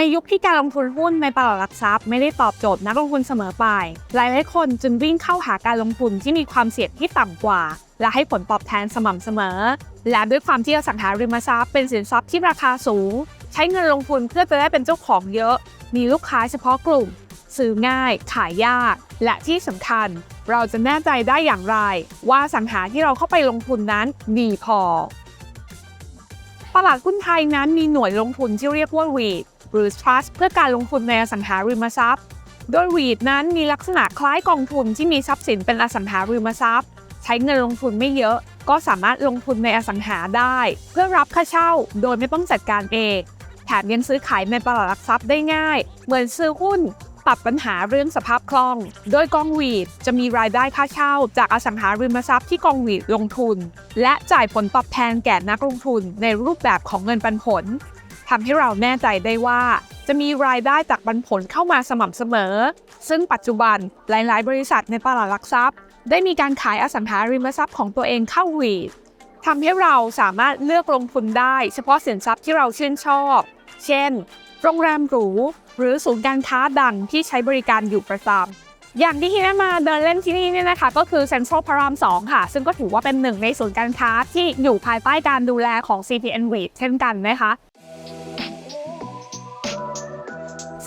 ในยุคที่การลงทุนหุ้นในตลาดหลักทรัพย์ไม่ได้ตอบโจทย์นักลงทุนเสมอไป หลายหลายคนจึงวิ่งเข้าหาการลงทุนที่มีความเสี่ยงที่ต่ำกว่า และให้ผลตอบแทนสม่ำเสมอ และด้วยความที่อสังหาริมทรัพย์เป็นสินทรัพย์ที่ราคาสูง ใช้เงินลงทุนเพื่อจะได้เป็นเจ้าของเยอะ มีลูกค้าเฉพาะกลุ่ม ซื้อง่าย ขายยาก และที่สำคัญ เราจะแน่ใจได้อย่างไร ว่าสังหาที่เราเข้าไปลงทุนนั้นดีพอ ตลาดหุ้นไทยนั้นมีหน่วยลงทุนที่เรียกว่า REIT หรือ Trust เพื่อการลงทุนในอสังหาริมทรัพย์ โดย REIT นั้นมีลักษณะคล้ายกองทุนที่มีทรัพย์สินเป็นอสังหาริมทรัพย์ ใช้เงินลงทุนไม่เยอะ ก็สามารถลงทุนในอสังหาได้ เพื่อรับค่าเช่า โดยไม่ต้องจัดการเองแถมยังซื้อขายในตลาดหลักทรัพย์ได้ง่าย เหมือนซื้อหุ้นตัดปัญหาเรื่องสภาพคล่อง โดยกองวีดจะมีรายได้ค่าเช่า จากอสังหาริมทรัพย์ที่กองวีดลงทุน และจ่ายผลตอบแทนแก่นักลงทุนในรูปแบบของเงินปันผล ทำให้เราแน่ใจได้ว่า จะมีรายได้จากปันผลเข้ามาสม่ำเสมอ ซึ่งปัจจุบันหลาย ๆ บริษัทในตลาดหลักทรัพย์ ได้มีการขายอสังหาริมทรัพย์ของตัวเองเข้าวีดทำให้เราสามารถเลือกลงทุนได้ เฉพาะสินทรัพย์ที่เราชื่นชอบ เช่น โรงแรมหรูหรือศูนย์การค้าดังที่ใช้บริการอยู่ประจำอย่างที่ที่ได้มาเดินเล่นที่นี่เนี่ยนะคะ ก็คือเซ็นทรัลพาราม 2 ค่ะ ซึ่งก็ถือว่าเป็นหนึ่งในศูนย์การค้าที่อยู่ภายใต้การดูแลของ CPN r e i t เช่นกันนะคะ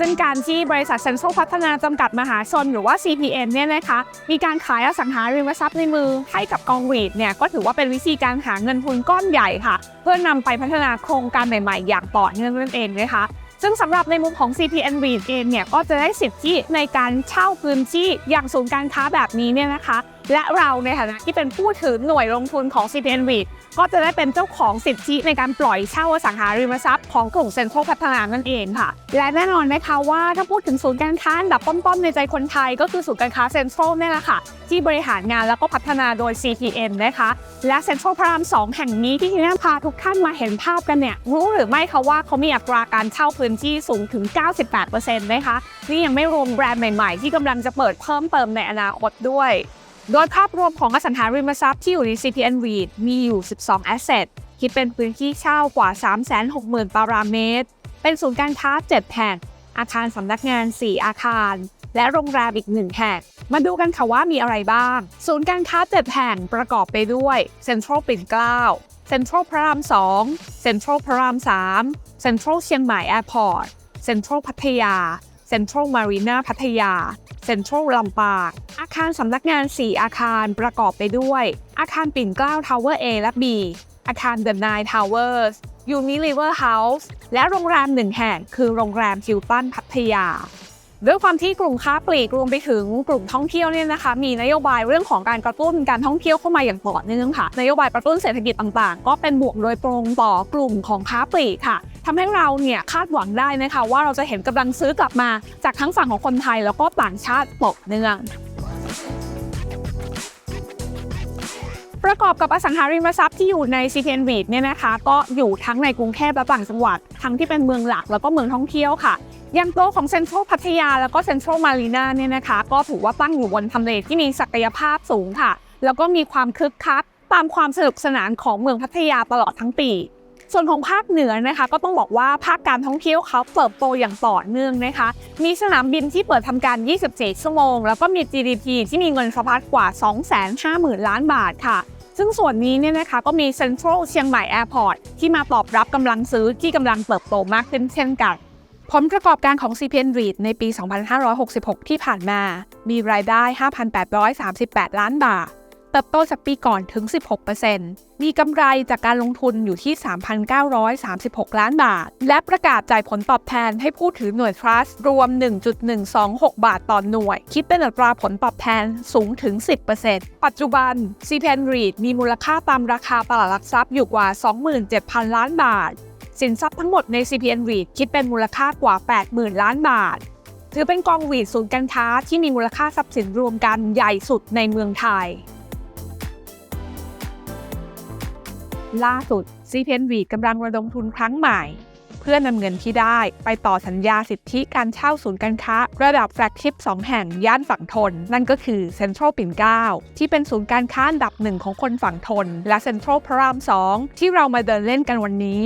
ซึ่งการที่บริษัทเซ็นทรัลพัฒนาจำกัดมหาชนหรือว่า CPN เนี่ยนะคะมีการขายอสังหาริมทรัพย์ในมือให้กับกองวีดเนี่ยก็ถือว่าเป็นวิธีการหาเงินทุนก้อนใหญ่ค่ะ เพื่อนำไปพัฒนาโครงการใหม่ๆ อย่างต่อเนื่องนั่นเองนะคะซึ่งสำหรับในมุมของ CPN r e i t เองเนี่ยก็จะได้สิทธิในการเช่าพื้นที่อย่างศูนย์การค้าแบบนี้เนี่ยนะคะ และเราในฐานะที่เป็นผู้ถือหน่วยลงทุนของ CPN r e i t ก็จะได้เป็นเจ้าของสิทธิในการปล่อยเช่าอสังหาริมทรัพย์ของกลุ่มเซ็นทรัลพัฒนานั่นเองค่ะ และแน่นอนนะคะว่าถ้าพูดถึงศูนย์การค้าดับต้นๆในใจคนไทย ก็คือศูนย์การค้าเซ็นทรัลนี่แหละค่ะ ที่บริหารงานแล้วก็พัฒนาโดย CPN นะคะและเซ็นทรัลพระราม2แห่งนี้ที่ที่น่าพาทุกท่านมาเห็นภาพกันเนี่ยรู้หรือไม่คะว่าเขามีอัตราการเช่าพื้นที่สูงถึง 98%นะคะนี่ยังไม่รวมแบรนด์ใหม่ๆ ที่กำลังจะเปิดเพิ่มเติมในอนาคตด้วย โดยภาพรวมของอสังหาริมทรัพย์ที่อยู่ใน CPN REIT มีอยู่ 12 asset คิดเป็นพื้นที่เช่ากว่า 360,000 ตารางเมตร เป็นศูนย์การค้า 7 แห่ง อาคารสำนักงาน 4 อาคาร และโรงแรมอีก 1 แห่ง มาดูกันค่ะว่ามีอะไรบ้าง ศูนย์การค้า 7 แห่งประกอบไปด้วยเซ็นทรัลปิ่นเกล้าเซ็นทรัลพระราม 2 เซ็นทรัลพระราม 3 เซ็นทรัลเชียงใหม่แอร์พอร์ต เซ็นทรัลพัทยา เซ็นทรัลมารีนาพัทยา เซ็นทรัลลำปางอาคารสำนักงาน 4 อาคารประกอบไปด้วย อาคารปิ่นเกล้าทาวเวอร์ A และ B อาคาร The Nine Towers ยูนิลิเวอร์เฮาส์และโรงแรมหนึ่งแห่งคือโรงแรมฮิลตันพัทยา ด้วยความที่กลุ่มค้าปลีกรวมไปถึงกลุ่มท่องเที่ยวเนี่ยนะคะ มีนโยบายเรื่องของการกระตุ้นการท่องเที่ยวเข้ามาอย่างต่อเนื่องค่ะนโยบายกระตุ้นเศรษฐกิจต่างๆ ก็เป็นบวกโดยตรงต่อกลุ่มของค้าปลีกค่ะทำให้เราเนี่ยคาดหวังได้นะคะ ว่าเราจะเห็นกำลังซื้อกลับมา จากทั้งฝั่งของคนไทยแล้วก็ต่างชาติตกเนื่องประกอบกับอสังหาริมทรัพย์ที่อยู่ใน CPN REIT เนี่ยนะคะ ก็อยู่ทั้งในกรุงเทพและต่างจังหวัด ทั้งที่เป็นเมืองหลักแล้วก็เมืองท่องเที่ยวค่ะ อย่างโต๊ะของเซ็นทรัลพัทยาแล้วก็เซ็นทรัลมารีนาเนี่ยนะคะ ก็ถือว่าตั้งอยู่บนทำเลที่มีศักยภาพสูงค่ะ แล้วก็มีความคึกคักตามความสนุกสนานของเมืองพัทยาตลอดทั้งปี ส่วนของภาคเหนือนะคะก็ต้องบอกว่าภาคการท่องเที่ยวเขาเติบโตอย่างต่อเนื่องนะคะ มีสนามบินที่เปิดทำการ 24 ชั่วโมง แล้วก็มี GDP ที่มีเงินสะพัดกว่า 250,000 ล้านบาทค่ะซึ่งส่วนนี้เนี่ยนะคะก็มีเซ็นทรัลเชียงใหม่แอร์พอร์ตที่มาตอบรับกำลังซื้อที่กำลังเติบโตมากขึ้นเช่นกัน ผลประกอบการของ CPN REIT ในปี 2566 ที่ผ่านมา มีรายได้ 5,838 ล้านบาท เติบโตจากปีก่อนถึง 16%มีกำไรจากการลงทุนอยู่ที่ 3,936 ล้านบาท และประกาศจ่ายผลตอบแทนให้ผู้ถือหน่วย Trust รวม 1.126 บาทต่อหน่วย คิดเป็นอัตราผลตอบแทนสูงถึง 10%ปัจจุบัน CPN REIT มีมูลค่าตามราคาตลาดหลักทรัพย์อยู่กว่า 27,000 ล้านบาท สินทรัพย์ทั้งหมดใน CPN REIT คิดเป็นมูลค่ากว่า 80,000 ล้านบาท ถือเป็นกองวีดศูนย์การค้าที่มีมูลค่าทรัพย์สินรวมกันใหญ่สุดในเมืองไทย ล่าสุด CPN REIT กำลังระดมทุนครั้งใหม่ เพื่อนำเงินที่ได้ไปต่อสัญญาสิทธิการเช่าศูนย์การค้า ระดับแฟลกชิพ2แห่งย่านฝั่งทน นั่นก็คือเซ็นทรัลปิ่นเกล้าที่เป็นศูนย์การค้าอันดับหนึ่งของคนฝั่งทน และเซ็นทรัลพระราม2ที่เรามาเดินเล่นกันวันนี้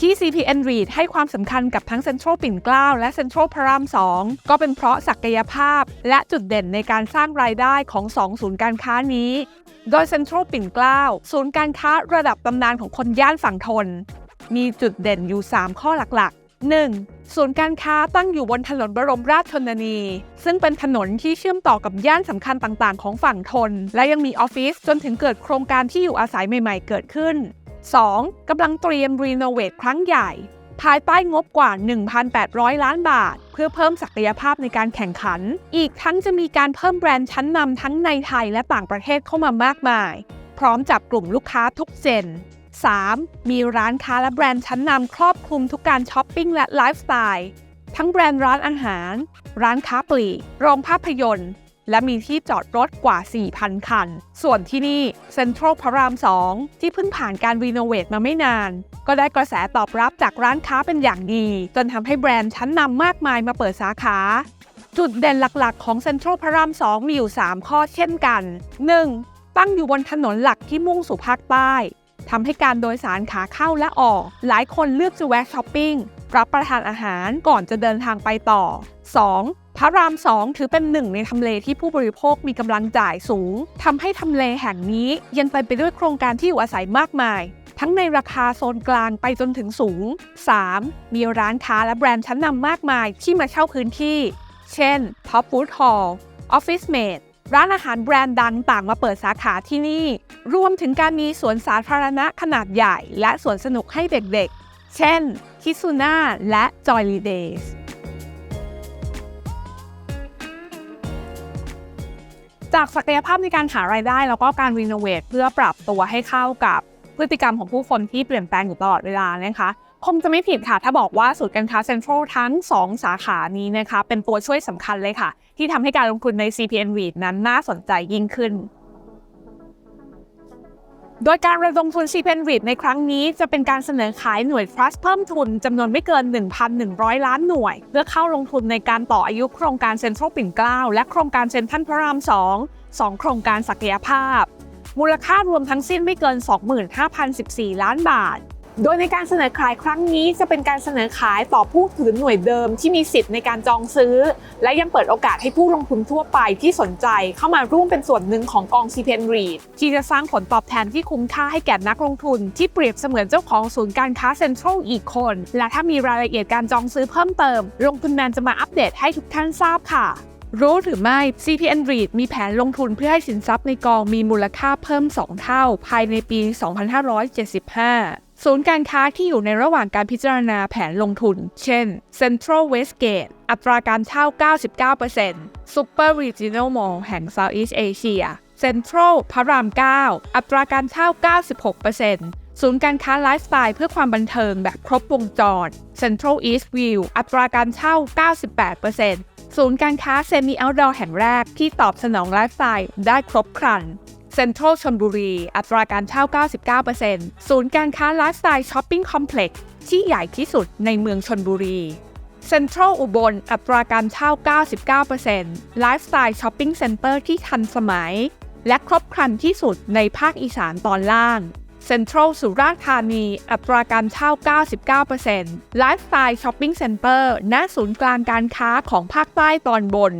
ที่ CPN REIT ให้ความสำคัญกับทั้งเซ็นทรัลปิ่นเกล้าและเซ็นทรัลพระราม 2 ก็เป็นเพราะศักยภาพ และจุดเด่นในการสร้างรายได้ของ 2 ศูนย์การค้านี้ โดยเซ็นทรัลปิ่นเกล้าศูนย์การค้าระดับตำนานของคนย่านฝั่งทน มีจุดเด่นอยู่ 3 ข้อหลัก ๆ 1. ศูนย์การค้าตั้งอยู่บนถนนบรมราชชนนี ซึ่งเป็นถนนที่เชื่อมต่อกับย่านสำคัญต่างๆ ของฝั่งทน และยังมีออฟฟิศจนถึงเกิดโครงการที่อยู่อาศัยใหม่ ๆ เกิดขึ้น 2. กำลังเตรียมรีโนเวทครั้งใหญ่ ภายใต้งบกว่า 1,800 ล้านบาท เพื่อเพิ่มศักยภาพในการแข่งขัน อีกทั้งจะมีการเพิ่มแบรนด์ชั้นนำทั้งในไทยและต่างประเทศเข้ามามากมาย พร้อมจับกลุ่มลูกค้าทุกเจน 3. มีร้านค้าและแบรนด์ชั้นนำครอบคลุมทุกการช้อปปิ้งและไลฟ์สไตล์ ทั้งแบรนด์ร้านอาหาร ร้านค้าปลีก โรงภาพยนตร์ และมีที่จอดรถกว่า 4,000 คัน ส่วนที่นี่เซ็นทรัลพระราม 2 ที่เพิ่งผ่านการรีโนเวทมาไม่นาน ก็ได้กระแสตอบรับจากร้านค้าเป็นอย่างดี จนทำให้แบรนด์ชั้นนำมากมายมาเปิดสาขา จุดเด่นหลักๆ ของเซ็นทรัลพระราม 2 มีอยู่ 3 ข้อเช่นกัน 1. ตั้งอยู่บนถนนหลักที่มุ่งสู่ภาคใต้ทำให้การโดยสารขาเข้าและออก หลายคนเลือกจะแวะช้อปปิ้งรับประทานอาหารก่อนจะเดินทางไปต่อ 2. พระราม2ถือเป็นหนึ่งในทำเลที่ผู้บริโภคมีกำลังจ่ายสูงทำให้ทำเลแห่งนี้ยังไปไปด้วยโครงการที่อยู่อาศัยมากมาย ทั้งในราคาโซนกลางไปจนถึงสูง 3. มีร้านค้าและแบรนด์ชั้นนำมากมายที่มาเช่าพื้นที่ เช่น Top Food Hall Office Mate ร้านอาหารแบรนด์ดังต่างมาเปิดสาขาที่นี่ รวมถึงการมีสวนสาธารณะขนาดใหญ่ และสวนสนุกให้เด็กๆ เช่นคิซูน่าและ Jolly Days จากศักยภาพในการหารายได้แล้วก็การรีโนเวทเพื่อปรับตัวให้เข้ากับพฤติกรรมของผู้คนที่เปลี่ยนแปลงอยู่ตลอดเวลานะคะคงจะไม่ผิดค่ะ ถ้าบอกว่าสูตรการค้าเซ็นทรัลทั้ง 2 สาขานี้นะคะ เป็นตัวช่วยสำคัญเลยค่ะ ที่ทำให้การลงทุนใน CPN REIT นั้นน่าสนใจยิ่งขึ้น โดยการระดมทุนชีเพนริดในครั้งนี้จะเป็นการเสนอขายหน่วยทรัสเพิ่มทุนจำนวนไม่เกิน 1,100 ล้านหน่วย เพื่อเข้าลงทุนในการต่ออายุโครงการเซ็นทรัลปิ่นเกล้าและโครงการเซ็นทรัลพระราม2 2 โครงการศักยภาพ มูลค่ารวมทั้งสิ้นไม่เกิน 25,014 ล้านบาท โดยในการเสนอขายครั้งนี้จะเป็นการเสนอขายต่อผู้ถือหน่วยเดิมที่มีสิทธิ์ในการจองซื้อ และยังเปิดโอกาสให้ผู้ลงทุนทั่วไปที่สนใจเข้ามาร่วมเป็นส่วนหนึ่งของกอง CPN REIT ที่จะสร้างผลตอบแทนที่คุ้มค่าให้แก่นักลงทุน ที่เปรียบเสมือนเจ้าของศูนย์การค้าเซ็นทรัลอีกคน และถ้ามีรายละเอียดการจองซื้อเพิ่มเติม ลงทุนแมนจะมาอัปเดตให้ทุกท่านทราบค่ะรู้หรือไม่ CPN REIT มีแผนลงทุนเพื่อให้สินทรัพย์ในกองมีมูลค่าเพิ่ม 2 เท่า ภายในปี 2575 ศูนย์การค้าที่อยู่ในระหว่างการพิจารณาแผนลงทุน เช่น Central Westgate อัตราการเช่า 99% Super Regional Mall แห่ง Southeast Asia Central พระราม 9 อัตราการเช่า 96%ศูนย์การค้าไลฟ์สไตล์เพื่อความบันเทิงแบบครบวงจร Central East View อัตราการเช่า 98%ศูนย์การค้าเซมิเอาท์ดอร์แห่งแรกที่ตอบสนองไลฟ์สไตล์ได้ครบครัน เซ็นทรัลชนบุรี อัตราการเช่า 99%ศูนย์การค้าไลฟ์สไตล์ช้อปปิ้งคอมเพล็กซ์ที่ใหญ่ที่สุดในเมืองชนบุรีเซ็นทรัลอุบล อัตราการเช่า 99%ไลฟ์สไตล์ช้อปปิ้งเซ็นเตอร์ที่ทันสมัย และครบครันที่สุดในภาคอีสานตอนล่างเซ็นทรัลสุราษฎร์ธานี อัตราการเช่า 99%ไลฟ์สไตล์ช้อปปิ้งเซ็นเตอร์ณศูนย์กลางการค้าของภาคใต้ตอนบน